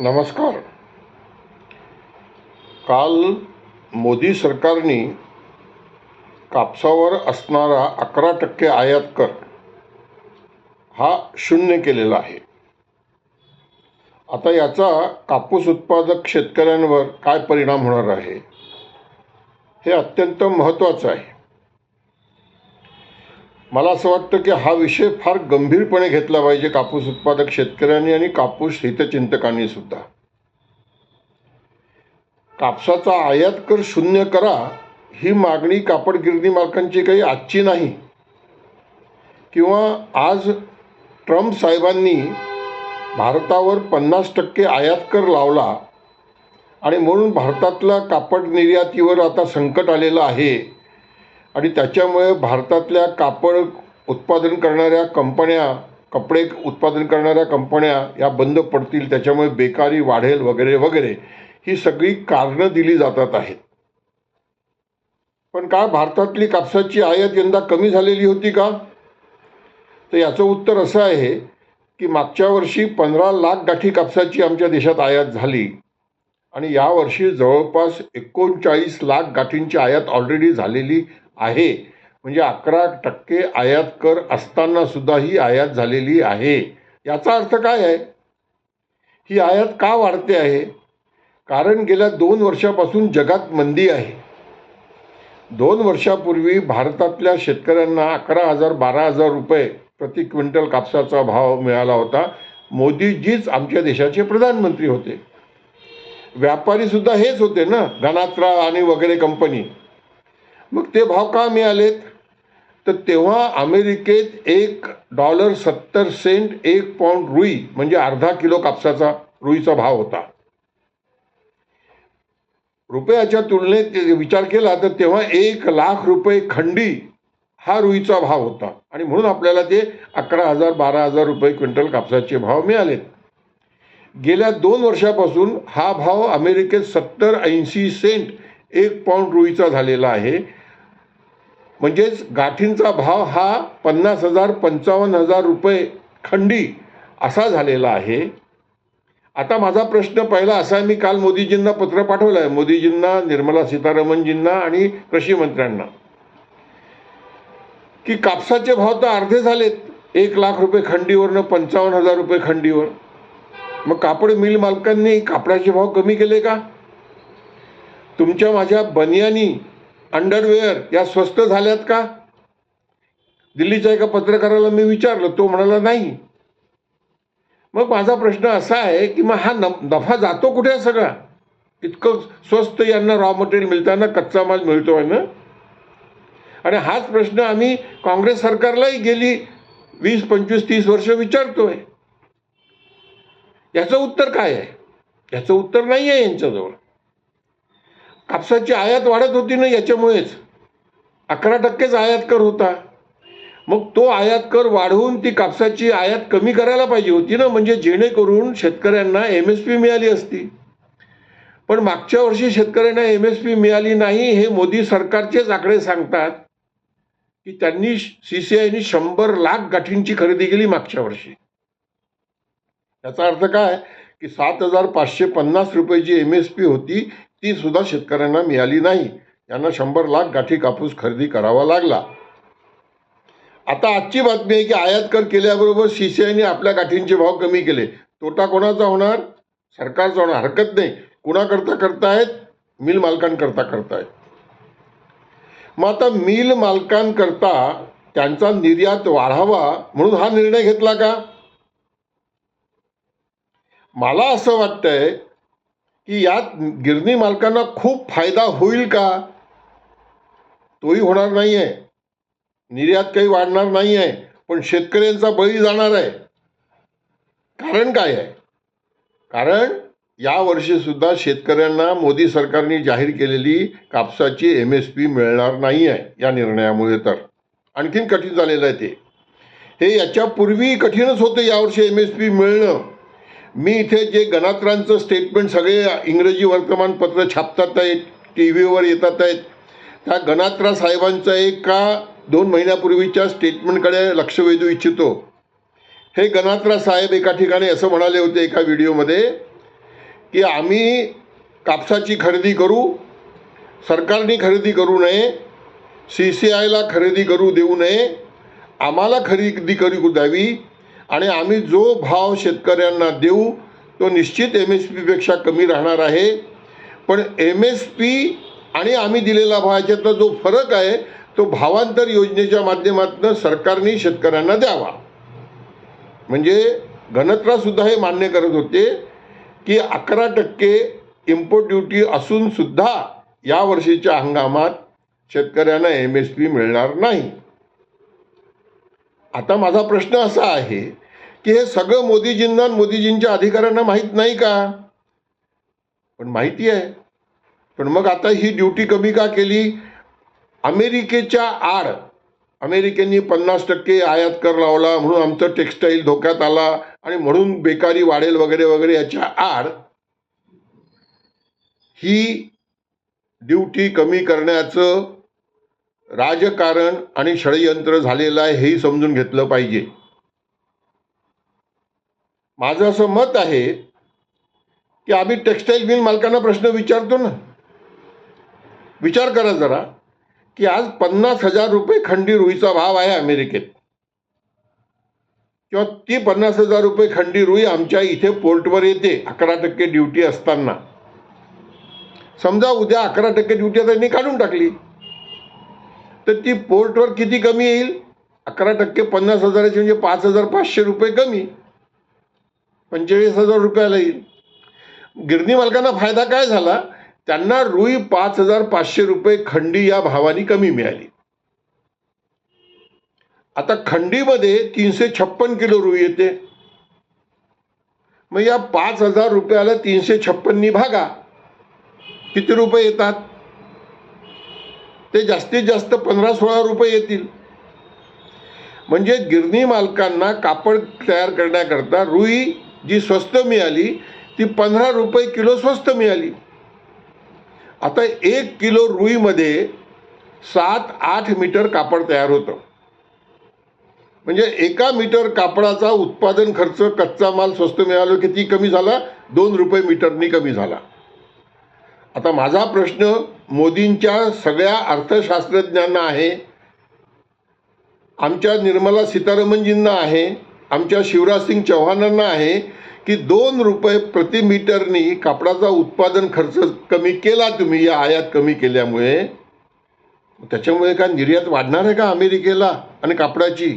नमस्कार. काल मोदी सरकारने कापसावर असणारा अकरा टक्के आयात कर हा शून्य केलेला आहे. आता याचा कापूस उत्पादक शेतकऱ्यांवर काय परिणाम होणार आहे हे अत्यंत महत्त्वाचं आहे. मला असं वाटतं की हा विषय फार गंभीरपणे घेतला पाहिजे कापूस उत्पादक शेतकऱ्यांनी आणि कापूस हितचिंतकांनी सुद्धा. कापसाचा आयात कर शून्य करा ही मागणी कापड गिरणी मालकांची काही आजची नाही. किंवा आज ट्रम्प साहेबांनी भारतावर पन्नास टक्के आयात कर लावला आणि म्हणून भारतातल्या कापड निर्यातीवर आता संकट आलेलं आहे. आणि त्याच्यामुळे भारतातल्या कापड उत्पादन करणाऱ्या कंपन्या कपडे उत्पादन करणाऱ्या कंपन्या या बंद पडतील त्याच्यामुळे बेकारी वाढेल वगैरे वगैरे ही सगळी कारणं दिली जातात आहेत. पण काय भारतातली कापसाची आयात यंदा कमी झालेली होती का? तर याचं उत्तर असं आहे की मागच्या वर्षी पंधरा लाख गाठी कापसाची आमच्या देशात आयात झाली आणि यावर्षी जवळपास एकोणचाळीस लाख गाठींची आयात ऑलरेडी झालेली आहे. म्हणजे अकरा टक्के आयात कर असताना सुद्धा ही आयात झालेली आहे. याचा अर्थ काय आहे? ही आयात का वाढते आहे? कारण गेल्या दोन वर्षापासून जगात मंदी आहे. दोन वर्षापूर्वी भारतातल्या शेतकऱ्यांना अकरा हजार बारा हजार रुपये प्रति क्विंटल कापसाचा भाव मिळाला होता. मोदीजीच आमच्या देशाचे प्रधानमंत्री होते. व्यापारीसुद्धा हेच होते ना? गणात्रा आणि वगैरे कंपनी मग ते भाव का मिळालेत? तर तेव्हा अमेरिकेत एक डॉलर सत्तर सेंट एक पाऊंड रुई म्हणजे अर्धा किलो कापसाचा रुईचा भाव होता. रुपयाच्या तुलनेत विचार केला तर तेव्हा एक लाख रुपये खंडी हा रुईचा भाव होता. आणि म्हणून आपल्याला ते अकरा हजार बारा हजार रुपये क्विंटल कापसाचे भाव मिळालेत. गेल्या दोन वर्षापासून हा भाव अमेरिकेत सत्तर ऐंशी सेंट एक पाऊंड रुईचा झालेला आहे. म्हणजेच गाठींचा भाव हा पन्नास हजार पंचावन्न हजार रुपये खंडी असा झालेला आहे. आता माझा प्रश्न पहिला असा मी काल मोदीजींना पत्र पाठवलं आहे मोदीजींना निर्मला सीतारामनजींना आणि कृषी मंत्र्यांना. की कापसाचे भाव तर अर्धे झालेत. एक लाख रुपये खंडीवरनं पंचावन्न हजार रुपये खंडीवर. मग कापड मिल मालकांनी कापडाचे भाव कमी केले का? तुमच्या माझ्या बनियानी अंडरवेअर या स्वस्त झाल्यात का? दिल्लीच्या एका पत्रकाराला मी विचारलं तो म्हणाला नाही. मग माझा प्रश्न असा आहे की मग हा न नफा जातो कुठे सगळा? इतकं स्वस्त यांना रॉ मटेरियल मिळताना कच्चा माल मिळतो आहे ना? आणि हाच प्रश्न आम्ही काँग्रेस सरकारलाही गेली वीस पंचवीस तीस वर्ष विचारतोय. याचं उत्तर काय आहे? याचं उत्तर नाही आहे यांच्याजवळ. कापसाची आयात वाढत होती ना याच्यामुळेच. अकरा टक्केच आयात कर होता. मग तो आयात कर वाढवून ती कापसाची आयात कमी करायला पाहिजे होती ना म्हणजे जेणेकरून शेतकऱ्यांना एम एस पी मिळाली असती. पण मागच्या वर्षी शेतकऱ्यांना एम एस पी मिळाली नाही हे मोदी सरकारचेच आकडे सांगतात. की त्यांनी सी सी आयनी शंभर लाख गाठींची खरेदी केली मागच्या वर्षी. याचा अर्थ काय? की सात हजार पाचशे पन्नास रुपयाची एम एस पी होती ती सुद्धा शेतकऱ्यांना मिळाली नाही. यांना शंभर लाख गाठी कापूस खरेदी करावा लागला. आता आजची बातमी आहे की आयात कर केल्याबरोबर सीसीआयने आपल्या गाठींचे भाव कमी केले. तोटा कोणाचा होणार? सरकारचा होणार. हरकत नाही. कुणाकरता करतायत? मिल मालकांकरता करतायत. मग आता मिल मालकांकरता त्यांचा निर्यात वाढावा म्हणून हा निर्णय घेतला का? मला असं वाटतंय की यात गिरणी मालकांना खूप फायदा होईल का? तोही होणार नाही आहे निर्यात काही वाढणार नाही आहे पण शेतकऱ्यांचा बळी जाणार आहे. कारण काय आहे? कारण या वर्षीसुद्धा शेतकऱ्यांना मोदी सरकारने जाहीर केलेली कापसाची एम एस पी मिळणार नाही आहे या निर्णयामुळे तर. आणखीन कठीण झालेलं आहे ते. हे याच्यापूर्वी कठीणच होतं यावर्षी एम एस पी मिळणं. मी इथे जे गणात्रांचं स्टेटमेंट सगळे इंग्रजी वर्तमानपत्र छापतात आहेत टी व्हीवर येतात आहेत त्या गणात्रा साहेबांचं एका दोन महिन्यापूर्वीच्या स्टेटमेंटकडे लक्ष वेधू इच्छितो. हे गणात्रा साहेब एका ठिकाणी असं म्हणाले होते एका व्हिडिओमध्ये की आम्ही कापसाची खरेदी करू सरकारने खरेदी करू नये सी सी आयला खरेदी करू देऊ नये आम्हाला खरेदी करू द्यावी आणि आम्ही जो भाव शेतकऱ्यांना देऊ तो निश्चित एम एस पीपेक्षा कमी राहणार आहे. पण एम एस पी आणि आम्ही दिलेला भाव याच्यातला जो फरक आहे तो भावांतर योजनेच्या माध्यमातून सरकारने शेतकऱ्यांना द्यावा. म्हणजे घनत्रासुद्धा हे मान्य करत होते की अकरा टक्के इम्पोर्ट ड्युटी असूनसुद्धा या वर्षीच्या हंगामात शेतकऱ्यांना एम एस पी मिळणार नाही. आता माझा प्रश्न असा आहे की हे सगळं मोदीजींना मोदीजींच्या अधिकाऱ्यांना माहीत नाही का? पण माहिती आहे. पण मग आता ही ड्युटी कमी का केली? अमेरिकेच्या आड अमेरिकेने पन्नास टक्के आयात कर लावला म्हणून आमचं टेक्स्टाईल धोक्यात आला आणि म्हणून बेकारी वाढेल वगैरे वगैरे याच्या आड ही ड्युटी कमी करण्याचं राजकारण आणि षडयंत्र झालेलं आहे हेही समजून घेतलं पाहिजे. माझं असं मत आहे की आम्ही टेक्स्टाईल मिल मालकांना प्रश्न विचारतो ना. विचार करा जरा की आज पन्नास हजार रुपये खंडी रुईचा भाव आहे अमेरिकेत. किंवा ती पन्नास हजार रुपये खंडी रुई आमच्या इथे पोर्टवर येते अकरा टक्के ड्युटी असताना. समजा उद्या अकरा टक्के ड्युटी त्यांनी काढून टाकली. तर ती पोर्टवर किती कमी येईल? अकरा टक्के पन्नास हजाराचे म्हणजे पाच हजार पाचशे रुपये कमी. पंचेचाळीस हजार रुपयाला येईल. गिरणी मालकांना फायदा काय झाला? त्यांना रुई पाच हजार पाचशे रुपये खंडी या भावाने कमी मिळाली. आता खंडीमध्ये तीनशे छप्पन किलो रुई येते. मग या पाच हजार रुपयाला तीनशे छप्पननी भागा. किती रुपये येतात? ते जास्तीत जास्त पंधरा सोळा रुपये येतील. म्हणजे गिरणी मालकांना कापड तयार करण्याकरता रुई जी स्वस्त मिळाली ती पंधरा रुपये किलो स्वस्त मिळाली. आता एक किलो रुईमध्ये सात आठ मीटर कापड तयार होतं. म्हणजे एका मीटर कापडाचा उत्पादन खर्च कच्चा माल स्वस्त मिळालो किती कमी झाला दोन रुपये मीटरनी कमी झाला. आता माझा प्रश्न मोदींच्या सगळ्या अर्थशास्त्रज्ञांना आहे. आमच्या निर्मला सीतारामनजींना आहे. आमच्या शिवराजसिंग चव्हाणांना चौहानांना आहे की दोन रुपये प्रति मीटरनी कापडाचा उत्पादन खर्च कमी केला तुम्ही या आयात कमी केल्यामुळे. त्याच्यामुळे का निर्यात वाढणार आहे का अमेरिकेला आणि कापडाची?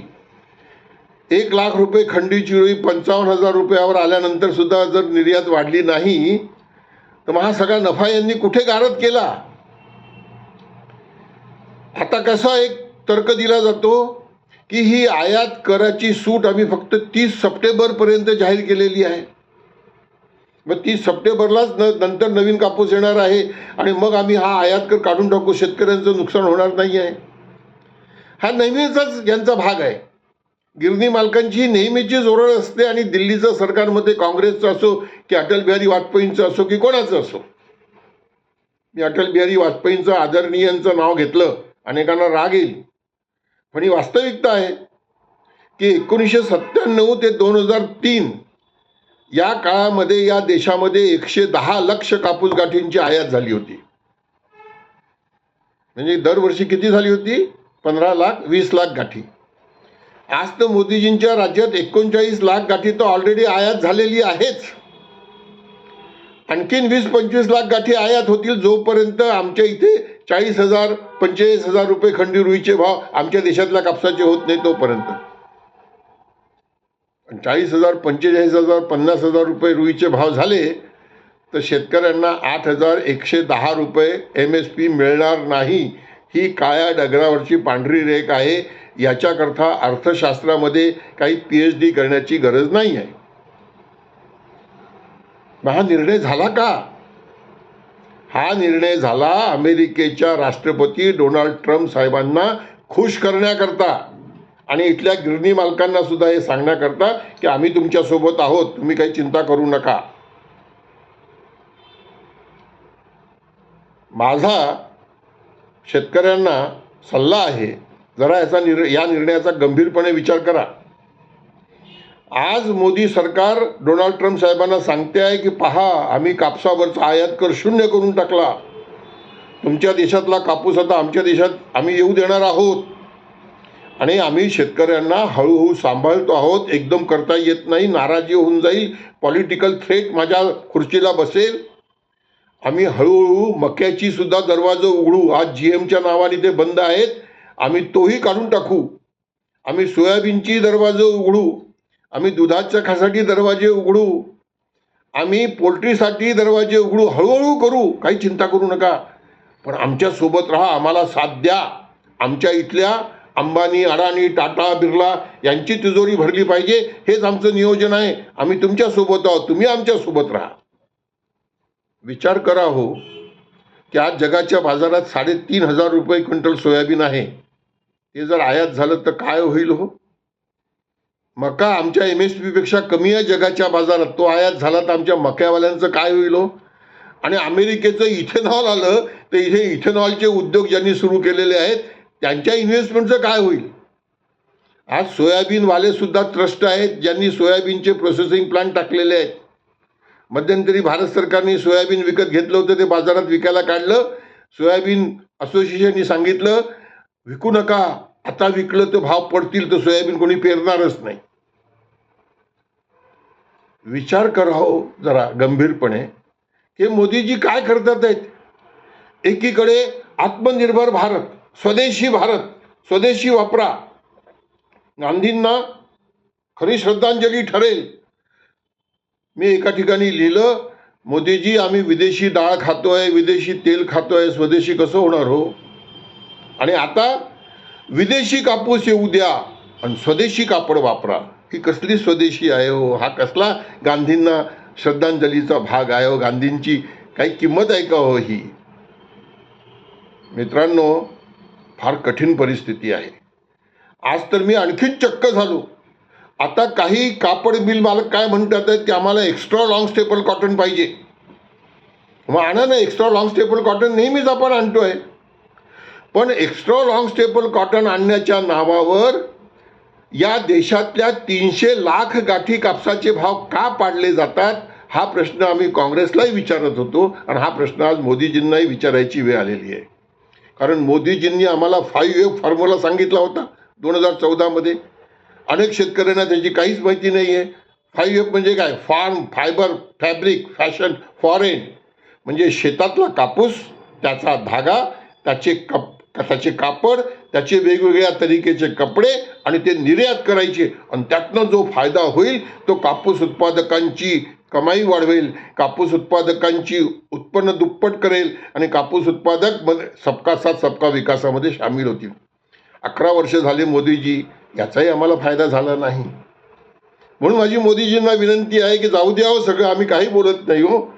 एक लाख रुपये खंडीची चिरोई पंचावन्न हजार रुपयावर आल्यानंतर सुद्धा जर निर्यात वाढली नाही तर मग हा सगळा नफा यांनी कुठे गारद केला? आता कसा एक तर्क दिला जातो? की ही आयात कराची सूट आम्ही फक्त तीस सप्टेंबरपर्यंत जाहीर केलेली आहे. मग तीस सप्टेंबरलाच न नंतर नवीन कापूस येणार आहे आणि मग आम्ही हा आयात कर काढून टाकू शेतकऱ्यांचं नुकसान होणार नाही आहे. हा नेहमीचाच यांचा भाग आहे. गिरणी मालकांची नेहमीची जोरळ असते आणि दिल्लीचं सरकारमध्ये काँग्रेसचं असो की अटल बिहारी वाजपेयींचं असो की कोणाचं असो. मी अटल बिहारी वाजपेयींचं आदरणीयांचं नाव घेतलं अनेकांना राग येईल. पण ही वास्तविकता आहे की एकोणीसशे सत्त्याण्णव ते दोन हजार तीन या काळामध्ये या देशामध्ये एकशे दहा लक्ष कापूस गाठींची आयात झाली होती. म्हणजे दरवर्षी किती झाली होती? पंधरा लाख वीस लाख गाठी. आज तर मोदीजींच्या राज्यात एकोणचाळीस लाख गाठी तर ऑलरेडी आयात झालेली आहेच. आणखीन वीस पंचवीस लाख गाठी आयात होतील जोपर्यंत आमच्या इथे चाळीस हजार पंचेचाळीस हजार रुपये खंडी रुईचे भाव आमच्या देशातल्या कापसाचे होत नाही तोपर्यंत. चाळीस हजार पंचेचाळीस हजार पन्नास हजार रुपये रुईचे भाव झाले तर शेतकऱ्यांना आठ हजार एकशे दहा रुपये एम एस पी मिळणार नाही. ही काळ्या डगरावरची पांढरी रेख आहे. याच्याकरता अर्थशास्त्रामध्ये काही पी एच डी करण्याची गरज नाही आहे. हा निर्णय झाला का? हा निर्णय झाला अमेरिकेच्या राष्ट्रपती डोनाल्ड ट्रम्प साहेबांना खुश करण्याकरता. आणि इथल्या गिरणी मालकांना सुद्धा हे सांगण्याकरता की आम्ही तुमच्यासोबत आहोत तुम्ही काही चिंता करू नका. माझा शेतकऱ्यांना सल्ला आहे जरा याचा निर या निर्णयाचा गंभीरपणे विचार करा. आज मोदी सरकार डोनाल्ड ट्रम्प साहेबांना सांगते आहे की पहा आम्ही कापसावरचा आयात कर शून्य करून टाकला. तुमच्या देशातला कापूस आता आमच्या देशात आम्ही येऊ देणार आहोत. आणि आम्ही शेतकऱ्यांना हळूहळू सांभाळतो आहोत. एकदम करता येत नाही नाराजी होऊन जाईल. पॉलिटिकल थ्रेट माझ्या खुर्चीला बसेल. आम्ही हळूहळू मक्याची सुद्धा दरवाजा उघडू. आज जी एमच्या नावाने ते बंद आहेत. आम्ही तोही काढून टाकू. आम्ही सोयाबीनची दरवाजा उघडू. आम्ही दुधाच्या खासाठी दरवाजे उघडू. आम्ही पोल्ट्रीसाठी दरवाजे उघडू हळूहळू करू. काही चिंता करू नका. पण आमच्यासोबत राहा आम्हाला साथ द्या. आमच्या इथल्या अंबानी अडाणी टाटा बिर्ला यांची तिजोरी भरली पाहिजे. हेच आमचं नियोजन आहे. आम्ही तुमच्यासोबत आहोत. तुम्ही आमच्यासोबत राहा. विचार करा हो. की आज जगाच्या बाजारात साडेतीन हजार रुपये क्विंटल सोयाबीन आहे. ते जर आयात झालं तर काय होईल हो? मका आमच्या एम एस पीपेक्षा कमी आहे जगाच्या बाजारात. तो आयात झाला तर आमच्या मक्यावाल्यांचं काय होईल हो? आणि अमेरिकेचं इथेनॉल आलं तर इथे इथेनॉलचे उद्योग ज्यांनी सुरू केलेले आहेत त्यांच्या इन्व्हेस्टमेंटचं काय होईल? आज सोयाबीनवालेसुद्धा ट्रस्ट आहेत ज्यांनी सोयाबीनचे प्रोसेसिंग प्लांट टाकलेले आहेत. मध्यंतरी भारत सरकारने सोयाबीन विकत घेतलं होतं ते बाजारात विकायला काढलं. सोयाबीन असोसिएशननी सांगितलं विकू नका आता विकलं तर भाव पडतील तर सोयाबीन कोणी पेरणारच नाही. विचार करावं जरा गंभीरपणे हे मोदीजी काय करतात आहेत? एकीकडे आत्मनिर्भर भारत स्वदेशी भारत स्वदेशी वापरा. गांधींना खरी श्रद्धांजली ठरेल. मी एका ठिकाणी लिहिलं मोदीजी आम्ही विदेशी डाळ खातोय विदेशी तेल खातोय स्वदेशी कसं होणार हो? आणि आता विदेशी कापूस येऊ द्या आणि स्वदेशी कापड वापरा. ही कसली स्वदेशी आहे हो? हा कसला गांधींना श्रद्धांजलीचा भाग आहे हो? गांधींची काही किंमत आहे का हो ही? मित्रांनो फार कठीण परिस्थिती आहे. आज तर मी आणखीन चक्क झालो. आता काही कापड मिल मालक काय म्हणतात आहेत की आम्हाला एक्स्ट्रा लॉंग स्टेपल कॉटन पाहिजे. मग आणा ना एक्स्ट्रा लॉंग स्टेपल कॉटन नेहमीच आपण आणतोय. पण एक्स्ट्रा लॉंग स्टेपल कॉटन आणण्याच्या नावावर या देशातल्या तीनशे लाख गाठी कापसाचे भाव का पाडले जातात हा प्रश्न आम्ही काँग्रेसलाही विचारत होतो आणि हा प्रश्न आज मोदीजींनाही विचारायची वेळ आलेली आहे. कारण मोदीजींनी आम्हाला फाईव्ह एफ फॉर्म्युला सांगितला होता दोन हजार चौदामध्ये अनेक शेतकऱ्यांना त्याची काहीच माहिती नाही आहे फाईव्ह एफ म्हणजे काय? Farm fibre fabric fashion foreign म्हणजे शेतातला कापूस त्याचा धागा त्याचे कप त्याचे कापड त्याचे वेगवेगळ्या तरीकेचे कपडे आणि ते निर्यात करायचे. आणि त्यातनं जो फायदा होईल तो कापूस उत्पादकांची कमाई वाढवेल कापूस उत्पादकांची उत्पन्न दुप्पट करेल आणि कापूस उत्पादकमध्ये सबका साथ सबका विकासामध्ये सामील होतील. अकरा वर्ष झाले मोदीजी याचाही आम्हाला फायदा झाला नाही. म्हणून माझी मोदीजींना विनंती आहे की जाऊ द्यावं हो, सगळं आम्ही काही बोलत नाही हो.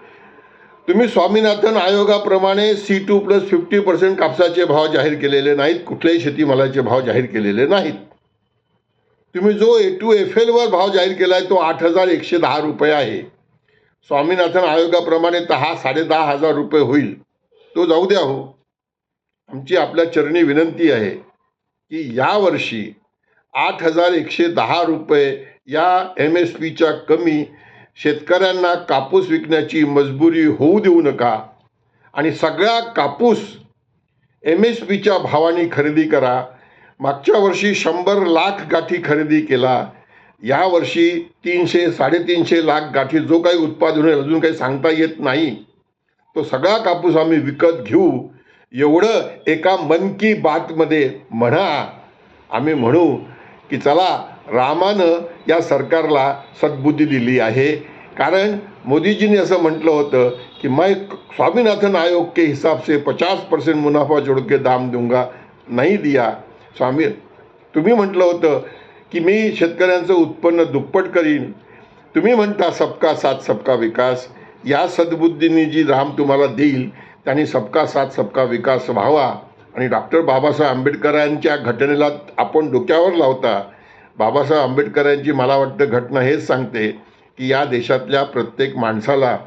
तुम्ही Swaminathan आयोगाप्रमाणे C two plus fifty percent कापसाचे भाव जाहीर केलेले नाहीत कुठल्याही शेतीमालाचे भाव जाहीर केलेले नाहीत. तुम्ही जो ए टू एफ एलवर भाव जाहीर केला आहे तो आठ हजार एकशे दहा रुपये आहे. स्वामीनाथन आयोगाप्रमाणे तर हा साडेदहा हजार रुपये होईल. तो जाऊ द्या हो. आमची आपल्या चरणी विनंती आहे की यावर्षी आठ हजार एकशे दहा रुपये या एम एस पीच्या कमी शेतकऱ्यांना कापूस विकण्याची मजबुरी होऊ देऊ नका आणि सगळा कापूस एम एस पीच्या भावाने खरेदी करा. मागच्या वर्षी शंभर लाख गाठी खरेदी केला. यावर्षी तीनशे साडेतीनशे लाख गाठी जो काही उत्पादन होईल अजून काही सांगता येत नाही. तो सगळा कापूस आम्ही विकत घेऊ. एवढं एका मन की बातमध्ये म्हणा. आम्ही म्हणू की चला रामानं या सरकारला सद्बुद्धी दिली आहे. कारण मोदीजींनी असं म्हटलं होतं की मैं स्वामीनाथन आयोग के हिसाब से पचास पर्सेंट मुनाफा जोड़ के दाम दूंगा नाही दिया. स्वामी तुम्ही म्हटलं होतं की मी शेतकऱ्यांचं उत्पन्न दुप्पट करीन. तुम्ही म्हणता सबका साथ सबका विकास. या सद्बुद्धीने जी राम तुम्हाला देईल त्यांनी सबका साथ सबका विकास व्हावा. आणि डॉक्टर बाबासाहेब आंबेडकरांच्या घटनेला आपण डोक्यावर लावता बाबासाहेब आंबेडकरांची मला वाटतं घटना हेच सांगते की या देशातल्या प्रत्येक माणसाला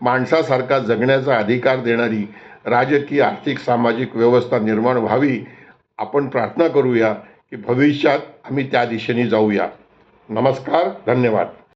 माणसासारखा जगण्याचा अधिकार देणारी राजकीय आर्थिक सामाजिक व्यवस्था निर्माण व्हावी आपण प्रार्थना करूया की भविष्यात आम्ही त्या दिशेने जाऊया. नमस्कार धन्यवाद.